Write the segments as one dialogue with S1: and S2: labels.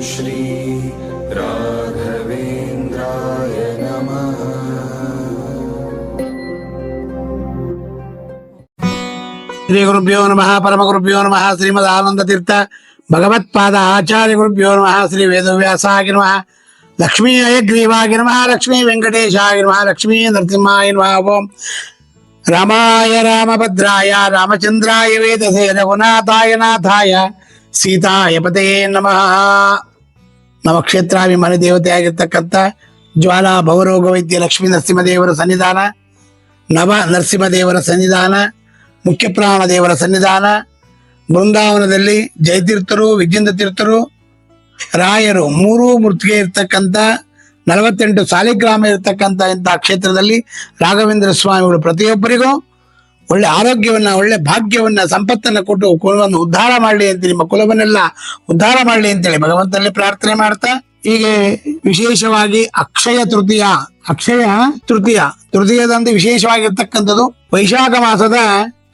S1: శ్రీ श्री నమ नमः
S2: శ్రీగురుభ్యో నమ పరమగురుభ్యో నమ తీర్థ భగవత్పాద ఆచార్య గురుభ్యో నమ శ్రీ వేదవ్యాసాగి నమ లక్ష్మీ అయగ్రీవాగి నమ లక్ష్మీ వెంకటేశాగి నమ లక్ష్మీ నరసింహాయ నమ ఓం రామాయ రామభద్రాయ రామచంద్రాయ వేదసే రఘునాథాయ నాథాయ సీతాయ పతయే నమ ನಮ್ಮ ಕ್ಷೇತ್ರಾಭಿಮಾನಿ ದೇವತೆಯಾಗಿರ್ತಕ್ಕಂಥ ಜ್ವಾಲಾ ಭವರೋಗ ವೈದ್ಯ ಲಕ್ಷ್ಮೀ ನರಸಿಂಹದೇವರ ಸನ್ನಿಧಾನ, ನವ ನರಸಿಂಹದೇವರ ಸನ್ನಿಧಾನ, ಮುಖ್ಯಪ್ರಾಣ ದೇವರ ಸನ್ನಿಧಾನ, ಬೃಂದಾವನದಲ್ಲಿ ಜಯತೀರ್ಥರು ವಿಜೇಂದ್ರ ತೀರ್ಥರು, ರಾಯರು ಮೂರೂ ಮೂರ್ತಿಗೆ ಇರ್ತಕ್ಕಂಥ ನಲವತ್ತೆಂಟು ಸಾಲಿಗ್ರಾಮ ಇರ್ತಕ್ಕಂಥ ಇಂಥ ಕ್ಷೇತ್ರದಲ್ಲಿ ರಾಘವೇಂದ್ರ ಸ್ವಾಮಿಗಳು ಪ್ರತಿಯೊಬ್ಬರಿಗೂ ಒಳ್ಳೆ ಆರೋಗ್ಯವನ್ನ, ಒಳ್ಳೆ ಭಾಗ್ಯವನ್ನ, ಸಂಪತ್ತನ್ನ ಕೊಟ್ಟು ಕುಲವನ್ನು ಉದ್ಧಾರ ಮಾಡಲಿ ಅಂತ ನಿಮ್ಮ ಕುಲವನ್ನೆಲ್ಲ ಉದ್ಧಾರ ಮಾಡಲಿ ಅಂತೇಳಿ ಭಗವಂತನಲ್ಲಿ ಪ್ರಾರ್ಥನೆ ಮಾಡ್ತಾ, ಹೀಗೆ ವಿಶೇಷವಾಗಿ ಅಕ್ಷಯ ತೃತೀಯ ಅಕ್ಷಯ ತೃತೀಯ, ತೃತೀಯದಂದು ವಿಶೇಷವಾಗಿರ್ತಕ್ಕಂಥದ್ದು ವೈಶಾಖ ಮಾಸದ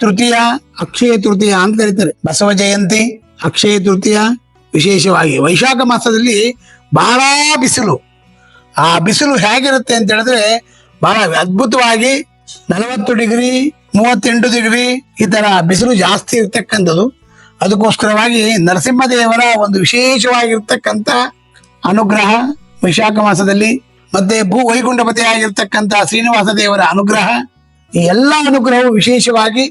S2: ತೃತೀಯ, ಅಕ್ಷಯ ತೃತೀಯ ಅಂತ ಕರೀತಾರೆ. ಬಸವ ಜಯಂತಿ, ಅಕ್ಷಯ ತೃತೀಯ, ವಿಶೇಷವಾಗಿ ವೈಶಾಖ ಮಾಸದಲ್ಲಿ ಬಹಳ ಬಿಸಿಲು. ಆ ಬಿಸಿಲು ಹೇಗಿರುತ್ತೆ ಅಂತ ಹೇಳಿದ್ರೆ ಬಹಳ ಅದ್ಭುತವಾಗಿ ನಲವತ್ತು ಡಿಗ್ರಿ ಮೂವತ್ತೆಂಟು ದಿಡ್ವಿ ಈ ತರ ಬಿಸಿಲು ಜಾಸ್ತಿ ಇರ್ತಕ್ಕಂಥದ್ದು. ಅದಕ್ಕೋಸ್ಕರವಾಗಿ ನರಸಿಂಹದೇವರ ಒಂದು ವಿಶೇಷವಾಗಿರ್ತಕ್ಕಂಥ ಅನುಗ್ರಹ ವೈಶಾಖ ಮಾಸದಲ್ಲಿ, ಮತ್ತೆ ಭೂ ವೈಕುಂಠಪತಿ ಆಗಿರ್ತಕ್ಕಂಥ ಶ್ರೀನಿವಾಸ ದೇವರ ಅನುಗ್ರಹ, ಈ ಎಲ್ಲ ಅನುಗ್ರಹವು ವಿಶೇಷವಾಗಿ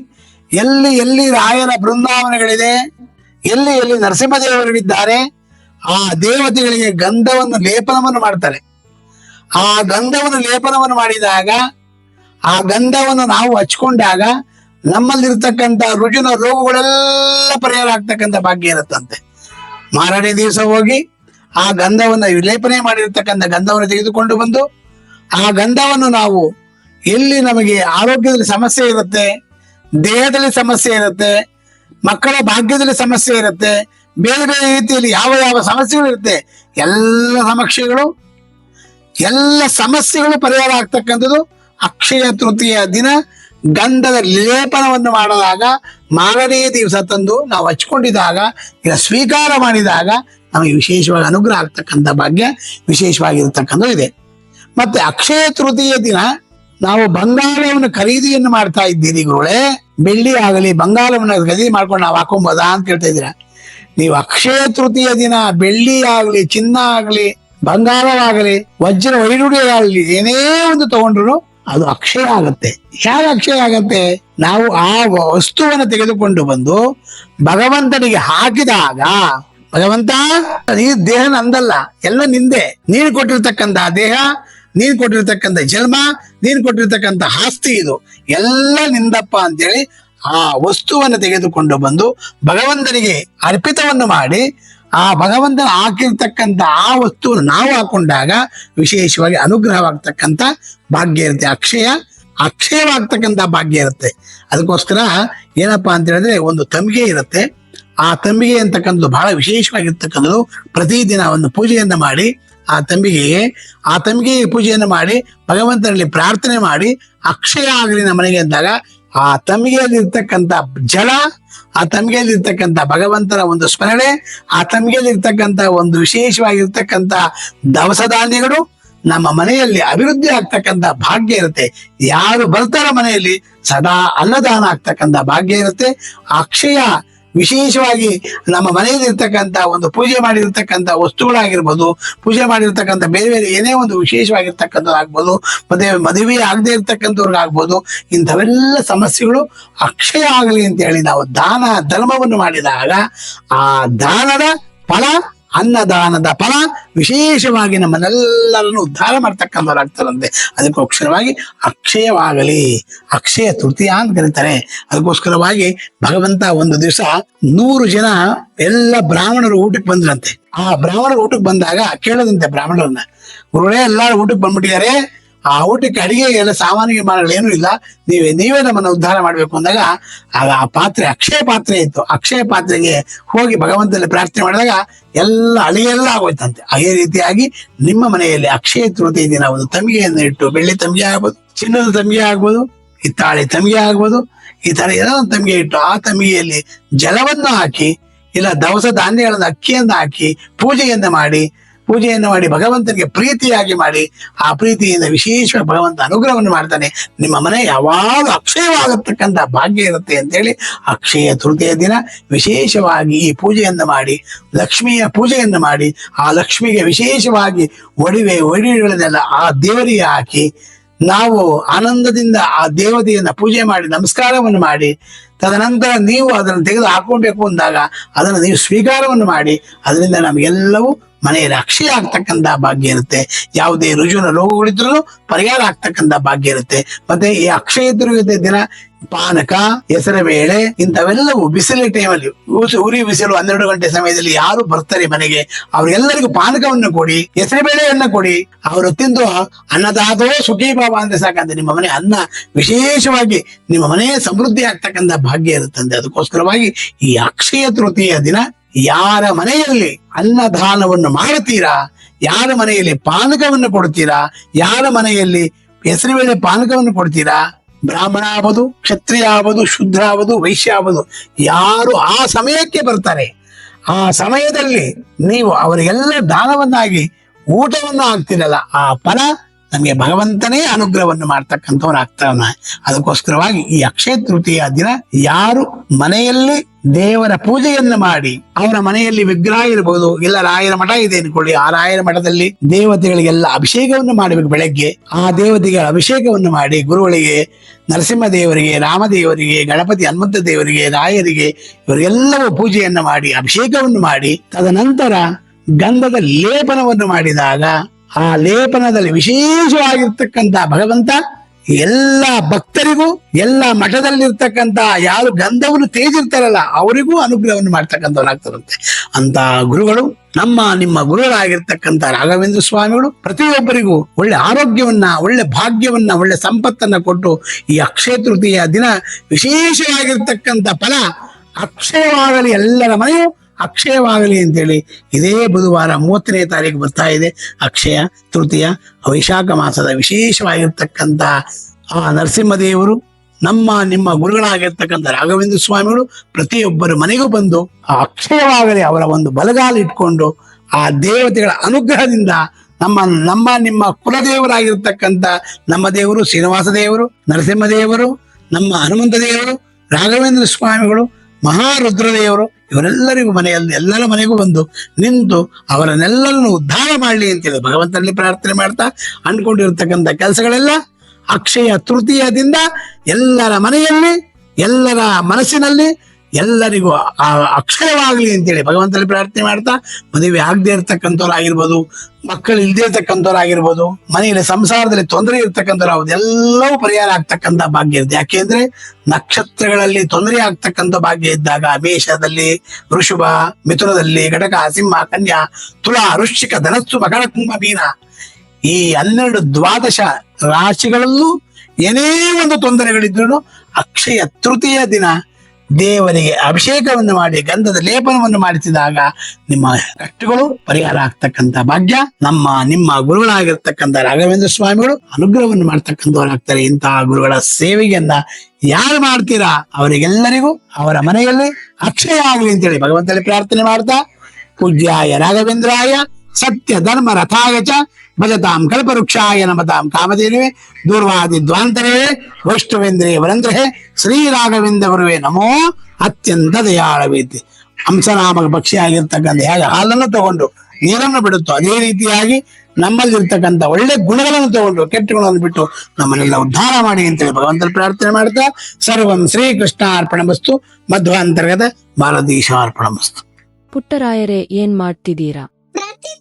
S2: ಎಲ್ಲಿ ಎಲ್ಲಿ ರಾಯರ ಬೃಂದಾವನಗಳಿದೆ, ಎಲ್ಲಿ ಎಲ್ಲಿ ನರಸಿಂಹದೇವರಿದ್ದಾರೆ ಆ ದೇವತೆಗಳಿಗೆ ಗಂಧವನ್ನು ಲೇಪನವನ್ನು ಮಾಡ್ತಾರೆ. ಆ ಗಂಧವನ್ನು ಲೇಪನವನ್ನು ಮಾಡಿದಾಗ ಆ ಗಂಧವನ್ನು ನಾವು ಹಚ್ಕೊಂಡಾಗ ನಮ್ಮಲ್ಲಿರ್ತಕ್ಕಂಥ ರುಜಿನ ರೋಗಗಳೆಲ್ಲ ಪರಿಹಾರ ಆಗ್ತಕ್ಕಂಥ ಭಾಗ್ಯ ಇರುತ್ತಂತೆ. ಮಾರನೇ ದಿವಸ ಹೋಗಿ ಆ ಗಂಧವನ್ನು ವಿಲೇಪನೆ ಮಾಡಿರ್ತಕ್ಕಂಥ ಗಂಧವನ್ನು ತೆಗೆದುಕೊಂಡು ಬಂದು ಆ ಗಂಧವನ್ನು ನಾವು ಎಲ್ಲಿ ನಮಗೆ ಆರೋಗ್ಯದಲ್ಲಿ ಸಮಸ್ಯೆ ಇರುತ್ತೆ, ದೇಹದಲ್ಲಿ ಸಮಸ್ಯೆ ಇರುತ್ತೆ, ಮಕ್ಕಳ ಭಾಗ್ಯದಲ್ಲಿ ಸಮಸ್ಯೆ ಇರುತ್ತೆ, ಬೇರೆ ಬೇರೆ ರೀತಿಯಲ್ಲಿ ಯಾವ ಯಾವ ಸಮಸ್ಯೆಗಳು ಇರುತ್ತೆ, ಎಲ್ಲ ಸಮಸ್ಯೆಗಳು ಎಲ್ಲ ಸಮಸ್ಯೆಗಳು ಪರಿಹಾರ ಆಗ್ತಕ್ಕಂಥದ್ದು ಅಕ್ಷಯ ತೃತೀಯ ದಿನ ಗಂಧದ ಲೇಪನವನ್ನು ಮಾಡಿದಾಗ ಮಾರನೇ ದಿವಸ ತಂದು ನಾವು ಹಚ್ಕೊಂಡಿದ್ದಾಗ ಇದನ್ನು ಸ್ವೀಕಾರ ಮಾಡಿದಾಗ ನಮಗೆ ವಿಶೇಷವಾಗಿ ಅನುಗ್ರಹ ಆಗ್ತಕ್ಕಂಥ ಭಾಗ್ಯ ವಿಶೇಷವಾಗಿರ್ತಕ್ಕಂಥ ಇದೆ. ಮತ್ತೆ ಅಕ್ಷಯ ತೃತೀಯ ದಿನ ನಾವು ಬಂಗಾರವನ್ನು ಖರೀದಿಯನ್ನು ಮಾಡ್ತಾ ಇದ್ದೀರಿ ಗುರುಗಳೇ. ಬೆಳ್ಳಿ ಆಗಲಿ, ಬಂಗಾರವನ್ನು ಖರೀದಿ ಮಾಡ್ಕೊಂಡು ನಾವು ಹಾಕೊಂಬೋದಾ ಅಂತ ಹೇಳ್ತಾ ಇದ್ದೀರಾ? ನೀವು ಅಕ್ಷಯ ತೃತೀಯ ದಿನ ಬೆಳ್ಳಿ ಆಗಲಿ, ಚಿನ್ನ ಆಗಲಿ ಬಂಗಾರವಾಗಲಿ ವಜ್ರ ವೈಡೂರ್ಯವಾಗಲಿ ಏನೇ ಒಂದು ತಗೊಂಡ್ರು ಅದು ಅಕ್ಷಯ ಆಗತ್ತೆ. ಹೇಗೆ ಅಕ್ಷಯ ಆಗತ್ತೆ? ನಾವು ಆ ವಸ್ತುವನ್ನು ತೆಗೆದುಕೊಂಡು ಬಂದು ಭಗವಂತನಿಗೆ ಹಾಕಿದಾಗ, ಭಗವಂತ ಈ ದೇಹ ನಂದಲ್ಲ, ಎಲ್ಲ ನಿಂದೆ. ನೀನು ಕೊಟ್ಟಿರ್ತಕ್ಕಂಥ ದೇಹ, ನೀನು ಕೊಟ್ಟಿರ್ತಕ್ಕಂಥ ಜನ್ಮ, ನೀನ್ ಕೊಟ್ಟಿರ್ತಕ್ಕಂಥ ಆಸ್ತಿ ಇದು. ಎಲ್ಲ ನಿಂದಪ್ಪ ಅಂತೇಳಿ ಆ ವಸ್ತುವನ್ನು ತೆಗೆದುಕೊಂಡು ಬಂದು ಭಗವಂತನಿಗೆ ಅರ್ಪಿತವನ್ನು ಮಾಡಿ ಆ ಭಗವಂತನ ಹಾಕಿರ್ತಕ್ಕಂಥ ಆ ವಸ್ತುವನ್ನು ನಾವು ಹಾಕೊಂಡಾಗ ವಿಶೇಷವಾಗಿ ಅನುಗ್ರಹವಾಗ್ತಕ್ಕಂಥ ಭಾಗ್ಯ ಇರುತ್ತೆ. ಅಕ್ಷಯ, ಅಕ್ಷಯವಾಗ್ತಕ್ಕಂಥ ಭಾಗ್ಯ ಇರುತ್ತೆ. ಅದಕ್ಕೋಸ್ಕರ ಏನಪ್ಪಾ ಅಂತ ಹೇಳಿದ್ರೆ ಒಂದು ತಂಬಿಗೆ ಇರುತ್ತೆ. ಆ ತಂಬಿಗೆ ಅಂತಕ್ಕಂಥದ್ದು ಬಹಳ ವಿಶೇಷವಾಗಿರ್ತಕ್ಕಂಥದ್ದು. ಪ್ರತಿದಿನ ಒಂದು ಪೂಜೆಯನ್ನು ಮಾಡಿ ಆ ತಂಬಿಗೆಗೆ ಆ ತಂಬಿಗೆ ಪೂಜೆಯನ್ನು ಮಾಡಿ ಭಗವಂತನಲ್ಲಿ ಪ್ರಾರ್ಥನೆ ಮಾಡಿ ಅಕ್ಷಯ ಆಗಲಿ ನಮ್ಮ ಮನೆಗೆ ಅಂದಾಗ ಆ ತಂಬಿಗೆಯಲ್ಲಿ ಇರ್ತಕ್ಕಂಥ ಜಲ, ಆ ತಂಬಿಗೆಯಲ್ಲಿ ಇರ್ತಕ್ಕಂಥ ಭಗವಂತನ ಒಂದು ಸ್ಮರಣೆ, ಆ ತಂಬಿಗೆಯಲ್ಲಿ ಇರ್ತಕ್ಕಂಥ ಒಂದು ವಿಶೇಷವಾಗಿರ್ತಕ್ಕಂಥ ದವಸ ಧಾನ್ಯಗಳು ನಮ್ಮ ಮನೆಯಲ್ಲಿ ಅಭಿವೃದ್ಧಿ ಆಗ್ತಕ್ಕಂಥ ಭಾಗ್ಯ ಇರುತ್ತೆ. ಯಾರು ಬರ್ತಾರ ಮನೆಯಲ್ಲಿ ಸದಾ ಅನ್ನದಾನ ಆಗ್ತಕ್ಕಂಥ ಭಾಗ್ಯ ಇರುತ್ತೆ. ಅಕ್ಷಯ ವಿಶೇಷವಾಗಿ ನಮ್ಮ ಮನೆಯಲ್ಲಿ ಇರ್ತಕ್ಕಂಥ ಒಂದು ಪೂಜೆ ಮಾಡಿರ್ತಕ್ಕಂಥ ವಸ್ತುಗಳಾಗಿರ್ಬೋದು, ಪೂಜೆ ಮಾಡಿರ್ತಕ್ಕಂಥ ಬೇರೆ ಬೇರೆ ಏನೇ ಒಂದು ವಿಶೇಷವಾಗಿರ್ತಕ್ಕಂಥದ್ದಾಗ್ಬೋದು, ಮತ್ತೆ ಮದುವೆ ಆಗದೆ ಇರ್ತಕ್ಕಂಥವ್ರಿಗಾಗ್ಬೋದು, ಇಂಥವೆಲ್ಲ ಸಮಸ್ಯೆಗಳು ಅಕ್ಷಯ ಆಗಲಿ ಅಂತ ಹೇಳಿ ನಾವು ದಾನ, ಧರ್ಮವನ್ನು ಮಾಡಿದಾಗ ಆ ದಾನದ ಫಲ ಅನ್ನದಾನದ ಫಲ ವಿಶೇಷವಾಗಿ ನಮ್ಮನ್ನೆಲ್ಲರನ್ನು ಉದ್ಧಾರ ಮಾಡ್ತಕ್ಕಂಥವ್ರಾಗ್ತಾರಂತೆ. ಅದಕ್ಕೋಸ್ಕರವಾಗಿ ಅಕ್ಷಯವಾಗಲಿ. ಅಕ್ಷಯ ತೃತೀಯ ಅಂತ ಕರೀತಾರೆ. ಅದಕ್ಕೋಸ್ಕರವಾಗಿ ಭಗವಂತ ಒಂದು ದಿವಸ ನೂರು ಜನ ಎಲ್ಲ ಬ್ರಾಹ್ಮಣರು ಊಟಕ್ಕೆ ಬಂದ್ರಂತೆ. ಆ ಬ್ರಾಹ್ಮಣರು ಊಟಕ್ಕೆ ಬಂದಾಗ ಕೇಳದಂತೆ ಬ್ರಾಹ್ಮಣರನ್ನ. ಗುರುಗಳೇ, ಎಲ್ಲರೂ ಊಟಕ್ಕೆ ಬಂದ್ಬಿಟ್ಟಿದ್ದಾರೆ. ಆ ಊಟಕ್ಕೆ ಅಡಿಗೆ ಎಲ್ಲ ಸಾಮಾನ್ಯ ಏನೂ ಇಲ್ಲ. ನೀವೇ ನೀವೇ ನಮ್ಮನ್ನು ಉದ್ಧಾರ ಮಾಡಬೇಕು ಅಂದಾಗ, ಆಗ ಆ ಪಾತ್ರೆ, ಅಕ್ಷಯ ಪಾತ್ರೆ ಇತ್ತು. ಅಕ್ಷಯ ಪಾತ್ರೆಗೆ ಹೋಗಿ ಭಗವಂತನಲ್ಲಿ ಪ್ರಾರ್ಥನೆ ಮಾಡಿದಾಗ ಎಲ್ಲ ಅಳಿಯೆಲ್ಲ ಆಗೋಯ್ತಂತೆ. ಅದೇ ರೀತಿಯಾಗಿ ನಿಮ್ಮ ಮನೆಯಲ್ಲಿ ಅಕ್ಷಯ ತೃತೀಯ ದಿನ ಒಂದು ತಂಬಿಗೆಯನ್ನು ಇಟ್ಟು ಬೆಳ್ಳಿ ತಂಬಿಗೆ ಆಗ್ಬೋದು, ಚಿನ್ನದ ತಂಬಿಗೆ ಆಗ್ಬೋದು, ಹಿತ್ತಾಳೆ ತಂಬಿಗೆ ಆಗ್ಬೋದು, ಈ ತರ ಏನೋ ಒಂದು ತಂಬಿಗೆ ಇಟ್ಟು ಆ ತಮಿಗೆಯಲ್ಲಿ ಜಲವನ್ನು ಹಾಕಿ, ಇಲ್ಲ ದವಸ ಧಾನ್ಯಗಳನ್ನು ಅಕ್ಕಿಯನ್ನು ಹಾಕಿ, ಪೂಜೆಯನ್ನು ಮಾಡಿ ಪೂಜೆಯನ್ನು ಮಾಡಿ ಭಗವಂತನಿಗೆ ಪ್ರೀತಿಯಾಗಿ ಮಾಡಿ, ಆ ಪ್ರೀತಿಯಿಂದ ವಿಶೇಷ ಭಗವಂತ ಅನುಗ್ರಹವನ್ನು ಮಾಡ್ತಾನೆ. ನಿಮ್ಮ ಮನೆ ಯಾವಾಗ ಅಕ್ಷಯವಾಗತಕ್ಕಂಥ ಭಾಗ್ಯ ಇರುತ್ತೆ ಅಂತೇಳಿ ಅಕ್ಷಯ ತೃತೀಯ ದಿನ ವಿಶೇಷವಾಗಿ ಈ ಪೂಜೆಯನ್ನು ಮಾಡಿ, ಲಕ್ಷ್ಮಿಯ ಪೂಜೆಯನ್ನು ಮಾಡಿ, ಆ ಲಕ್ಷ್ಮಿಗೆ ವಿಶೇಷವಾಗಿ ಒಡಿವೆ ಒಡಿಗಳನ್ನೆಲ್ಲ ಆ ದೇವರಿಗೆ ಹಾಕಿ, ನಾವು ಆನಂದದಿಂದ ಆ ದೇವತೆಯನ್ನು ಪೂಜೆ ಮಾಡಿ, ನಮಸ್ಕಾರವನ್ನು ಮಾಡಿ ತದನಂತರ ನೀವು ಅದನ್ನು ತೆಗೆದು ಹಾಕೊಳ್ಬೇಕು ಅಂದಾಗ ಅದನ್ನು ನೀವು ಸ್ವೀಕಾರವನ್ನು ಮಾಡಿ, ಅದರಿಂದ ನಮಗೆಲ್ಲವೂ ಮನೆಯ ರಕ್ಷೆ ಆಗ್ತಕ್ಕಂಥ ಭಾಗ್ಯ ಇರುತ್ತೆ. ಯಾವುದೇ ರುಜುವಿನ ರೋಗಗಳಿದ್ರೂ ಪರಿಹಾರ ಆಗ್ತಕ್ಕಂಥ ಭಾಗ್ಯ ಇರುತ್ತೆ. ಮತ್ತೆ ಈ ಅಕ್ಷಯ ತೃತೀಯ ದಿನ, ಪಾನಕ ಹೆಸರುಬೇಳೆ ಇಂಥವೆಲ್ಲವೂ ಬಿಸಿಲಿನ ಟೈಮಲ್ಲಿ ಉರಿ ಬಿಸಿಲು ಹನ್ನೆರಡು ಗಂಟೆ ಸಮಯದಲ್ಲಿ ಯಾರು ಬರ್ತಾರೆ ಮನೆಗೆ ಅವರೆಲ್ಲರಿಗೂ ಪಾನಕವನ್ನು ಕೊಡಿ ಹೆಸರುಬೇಳೆಯನ್ನು ಕೊಡಿ. ಅವರು ತಿಂದು ಅನ್ನದಾತೋ ಸುಖಿ ಬಾಬಾ ಅಂದ್ರೆ ಸಾಕಂತ ನಿಮ್ಮ ಮನೆ ಅನ್ನ ವಿಶೇಷವಾಗಿ ನಿಮ್ಮ ಮನೆ ಸಮೃದ್ಧಿ ಆಗ್ತಕ್ಕಂಥ ಭಾಗ್ಯ ಇರುತ್ತಂತೆ ಅದಕ್ಕೋಸ್ಕರವಾಗಿ ಈ ಅಕ್ಷಯ ತೃತೀಯ ದಿನ ಯಾರ ಮನೆಯಲ್ಲಿ ಅನ್ನದಾನವನ್ನು ಮಾಡುತ್ತೀರಾ? ಯಾರ ಮನೆಯಲ್ಲಿ ಪಾನಕವನ್ನು ಕೊಡ್ತೀರಾ ಯಾರ ಮನೆಯಲ್ಲಿ ಹೆಸರುಬೇಳೆ ಪಾನಕವನ್ನು ಕೊಡ್ತೀರಾ ಬ್ರಾಹ್ಮಣ ಆಗೋದು ಕ್ಷತ್ರಿಯ ಆಗೋದು ಶುದ್ಧ ಆಗೋದು ವೈಶ್ಯ ಆಗೋದು ಯಾರು ಆ ಸಮಯಕ್ಕೆ ಬರ್ತಾರೆ, ಆ ಸಮಯದಲ್ಲಿ ನೀವು ಅವರಿಗೆಲ್ಲ ದಾನವನ್ನಾಗಿ ಊಟವನ್ನು ಹಾಕ್ತಿರಲ್ಲ, ಆ ಫಲ ನಮಗೆ ಭಗವಂತನೇ ಅನುಗ್ರಹವನ್ನು ಮಾಡ್ತಕ್ಕಂಥವ್ರು ಆಗ್ತಾನ ಅದಕ್ಕೋಸ್ಕರವಾಗಿ ಈ ಅಕ್ಷಯ ತೃತೀಯ ದಿನ ಯಾರು ಮನೆಯಲ್ಲಿ ದೇವರ ಪೂಜೆಯನ್ನು ಮಾಡಿ, ಅವರ ಮನೆಯಲ್ಲಿ ವಿಗ್ರಹ ಇರಬಹುದು ಇಲ್ಲ ರಾಯರ ಮಠ ಇದೆ ಅನ್ಕೊಳ್ಳಿ, ಆ ರಾಯರ ಮಠದಲ್ಲಿ ದೇವತೆಗಳಿಗೆಲ್ಲ ಅಭಿಷೇಕವನ್ನು ಮಾಡಬೇಕು ಬೆಳಗ್ಗೆ ಆ ದೇವತೆಗೆ ಅಭಿಷೇಕವನ್ನು ಮಾಡಿ ಗುರುಗಳಿಗೆ ನರಸಿಂಹ ದೇವರಿಗೆ ರಾಮದೇವರಿಗೆ, ಗಣಪತಿ ಹನುಮಂತ ದೇವರಿಗೆ ರಾಯರಿಗೆ ಇವರಿಗೆಲ್ಲವೂ ಪೂಜೆಯನ್ನು ಮಾಡಿ, ಅಭಿಷೇಕವನ್ನು ಮಾಡಿ, ತದನಂತರ ಗಂಧದ ಲೇಪನವನ್ನು ಮಾಡಿದಾಗ ಆ ಲೇಪನದಲ್ಲಿ ವಿಶೇಷವಾಗಿರ್ತಕ್ಕಂಥ ಭಗವಂತ ಎಲ್ಲ ಭಕ್ತರಿಗೂ, ಎಲ್ಲ ಮಠದಲ್ಲಿರ್ತಕ್ಕಂಥ ಯಾರು ಗಂಧವನ್ನು ತೇಜಿರ್ತಾರಲ್ಲ ಅವರಿಗೂ ಅನುಗ್ರಹವನ್ನು ಮಾಡ್ತಕ್ಕಂಥವನಾಗ್ತಾರಂತೆ ಅಂತ ಗುರುಗಳು, ನಮ್ಮ, ನಿಮ್ಮ ಗುರುಗಳಾಗಿರ್ತಕ್ಕಂಥ ರಾಘವೇಂದ್ರ ಸ್ವಾಮಿಗಳು ಪ್ರತಿಯೊಬ್ಬರಿಗೂ ಒಳ್ಳೆ ಆರೋಗ್ಯವನ್ನ, ಒಳ್ಳೆ ಭಾಗ್ಯವನ್ನ, ಒಳ್ಳೆ ಸಂಪತ್ತನ್ನ ಕೊಟ್ಟು ಈ ಅಕ್ಷಯ ತೃತೀಯ ದಿನ ವಿಶೇಷವಾಗಿರ್ತಕ್ಕಂಥ ಫಲ, ಅಕ್ಷಯವಾಗಲಿ ಎಲ್ಲರ ಮನೆಯೂ ಅಕ್ಷಯವಾಗಲಿ ಅಂತೇಳಿ ಇದೇ ಬುಧವಾರ ಮೂವತ್ತನೇ ತಾರೀಕು ಬರ್ತಾ ಇದೆ. ಅಕ್ಷಯ ತೃತೀಯ ವೈಶಾಖ ಮಾಸದ ವಿಶೇಷವಾಗಿರ್ತಕ್ಕಂಥ ಆ ನರಸಿಂಹದೇವರು, ನಮ್ಮ ನಿಮ್ಮ ಗುರುಗಳಾಗಿರ್ತಕ್ಕಂಥ ರಾಘವೇಂದ್ರ ಸ್ವಾಮಿಗಳು ಪ್ರತಿಯೊಬ್ಬರ ಮನೆಗೂ ಬಂದು ಆ ಅಕ್ಷಯವಾಗಲಿ ಅವರ ಒಂದು ಬಲಗಾಲ ಇಟ್ಕೊಂಡು ಆ ದೇವತೆಗಳ ಅನುಗ್ರಹದಿಂದ ನಮ್ಮ ನಮ್ಮ, ನಿಮ್ಮ ಕುಲದೇವರಾಗಿರ್ತಕ್ಕಂಥ ನಮ್ಮ ದೇವರು ಶ್ರೀನಿವಾಸ ದೇವರು, ನರಸಿಂಹ ದೇವರು, ನಮ್ಮ ಹನುಮಂತ ದೇವರು, ರಾಘವೇಂದ್ರ ಸ್ವಾಮಿಗಳು, ಮಹಾರುದ್ರದೇವರು ಇವರೆಲ್ಲರಿಗೂ ಮನೆಯಲ್ಲಿ, ಎಲ್ಲರ ಮನೆಗೂ ಬಂದು ನಿಂತು ಅವರನ್ನೆಲ್ಲರನ್ನು ಉದ್ಧಾರ ಮಾಡಲಿ ಅಂತೇಳಿ ಭಗವಂತನಲ್ಲಿ ಪ್ರಾರ್ಥನೆ ಮಾಡ್ತಾ ಅಂದ್ಕೊಂಡಿರ್ತಕ್ಕಂಥ ಕೆಲಸಗಳೆಲ್ಲ ಅಕ್ಷಯ ತೃತೀಯದಿಂದ ಎಲ್ಲರ ಮನೆಯಲ್ಲಿ, ಎಲ್ಲರ ಮನಸ್ಸಿನಲ್ಲಿ ಎಲ್ಲರಿಗೂ ಆ ಅಕ್ಷರವಾಗಲಿ ಅಂತೇಳಿ ಭಗವಂತನಲ್ಲಿ ಪ್ರಾರ್ಥನೆ ಮಾಡ್ತಾ ಮದುವೆ ಆಗದೆ ಇರ್ತಕ್ಕಂಥವ್ರಾಗಿರ್ಬೋದು ಮಕ್ಕಳು ಇಲ್ಲದೆ ಇರ್ತಕ್ಕಂಥವ್ರಾಗಿರ್ಬೋದು ಮನೆಯಲ್ಲಿ ಸಂಸಾರದಲ್ಲಿ ತೊಂದರೆ ಇರ್ತಕ್ಕಂಥವ್ರು ಎಲ್ಲವೂ ಪರಿಹಾರ ಆಗ್ತಕ್ಕಂಥ ಭಾಗ್ಯ ಇರುತ್ತೆ. ಯಾಕೆಂದ್ರೆ ನಕ್ಷತ್ರಗಳಲ್ಲಿ ತೊಂದರೆ ಆಗ್ತಕ್ಕಂಥ ಭಾಗ್ಯ ಇದ್ದಾಗ ಮೇಷದಲ್ಲಿ ಋಷಭ ಮಿಥುನದಲ್ಲಿ, ಘಟಕ, ಸಿಂಹ, ಕನ್ಯಾ, ತುಲಾ, ವೃಶ್ಚಿಕ, ಧನಸ್ಸು, ಮಕರ, ಕುಂಭ, ಮೀನ ಈ ಹನ್ನೆರಡು ದ್ವಾದಶ ರಾಶಿಗಳಲ್ಲೂ ಏನೇ ಒಂದು ತೊಂದರೆಗಳಿದ್ರು ಅಕ್ಷಯ ತೃತೀಯ ದಿನ ದೇವರಿಗೆ ಅಭಿಷೇಕವನ್ನು ಮಾಡಿ, ಗಂಧದ ಲೇಪನವನ್ನು ಮಾಡಿಸಿದಾಗ ನಿಮ್ಮ ಕಷ್ಟಗಳು ಪರಿಹಾರ ಆಗ್ತಕ್ಕಂಥ ಭಾಗ್ಯ, ನಮ್ಮ, ನಿಮ್ಮ ಗುರುಗಳಾಗಿರ್ತಕ್ಕಂಥ ರಾಘವೇಂದ್ರ ಸ್ವಾಮಿಗಳು ಅನುಗ್ರಹವನ್ನು ಮಾಡ್ತಕ್ಕಂಥವರಾಗ್ತಾರೆ. ಇಂತಹ ಗುರುಗಳ ಸೇವೆಯನ್ನ ಯಾರು ಮಾಡ್ತೀರಾ? ಅವರಿಗೆಲ್ಲರಿಗೂ, ಅವರ ಮನೆಯಲ್ಲಿ ಅಕ್ಷಯ ಆಗಲಿ ಅಂತೇಳಿ ಭಗವಂತನಲ್ಲಿ ಪ್ರಾರ್ಥನೆ ಮಾಡ್ತಾ, ಪೂಜ್ಯಾಯ ರಾಘವೇಂದ್ರಾಯ ಸತ್ಯ ಧರ್ಮ ರಥಾಯ ಚ ಭಜತಾಂ ಕಲ್ಪವೃಕ್ಷಾಯ ನಮತಾಂ ಕಾಮಧೇನುವೆ ದೂರ್ವಾದಿ ದ್ವಾಂತರೇ ವೈಷ್ಣವೇಂದ್ರೇ ವರಂದ್ರಹೇ ಶ್ರೀ ರಾಘವೇಂದ್ರ ಗುರುವೇ ನಮೋ ಅತ್ಯಂತ ದಯಾಳವೇತಿ. ಹಂಸನಾಮಕ ಪಕ್ಷಿ ಆಗಿರ್ತಕ್ಕಂಥ ಹೇಗೆ ಹಾಲನ್ನು ತಗೊಂಡು ನೀರನ್ನು ಬಿಡುತ್ತೋ ಅದೇ ರೀತಿಯಾಗಿ ನಮ್ಮಲ್ಲಿರ್ತಕ್ಕಂಥ ಒಳ್ಳೆ ಗುಣಗಳನ್ನು ತಗೊಂಡು ಕೆಟ್ಟ ಗುಣವನ್ನು ಬಿಟ್ಟು ನಮ್ಮನ್ನೆಲ್ಲ ಉದ್ಧಾರ ಮಾಡಿ ಅಂತೇಳಿ ಭಗವಂತನ ಪ್ರಾರ್ಥನೆ ಮಾಡ್ತಾ ಸರ್ವಂ ಶ್ರೀಕೃಷ್ಣ ಅರ್ಪಣಮಸ್ತು ಮಧ್ವಾಂತರ್ಗತ ಮಸ್ತು
S3: ಪುಟ್ಟರಾಯರೇ, ಏನ್ ಮಾಡ್ತಿದ್ದೀರಾ?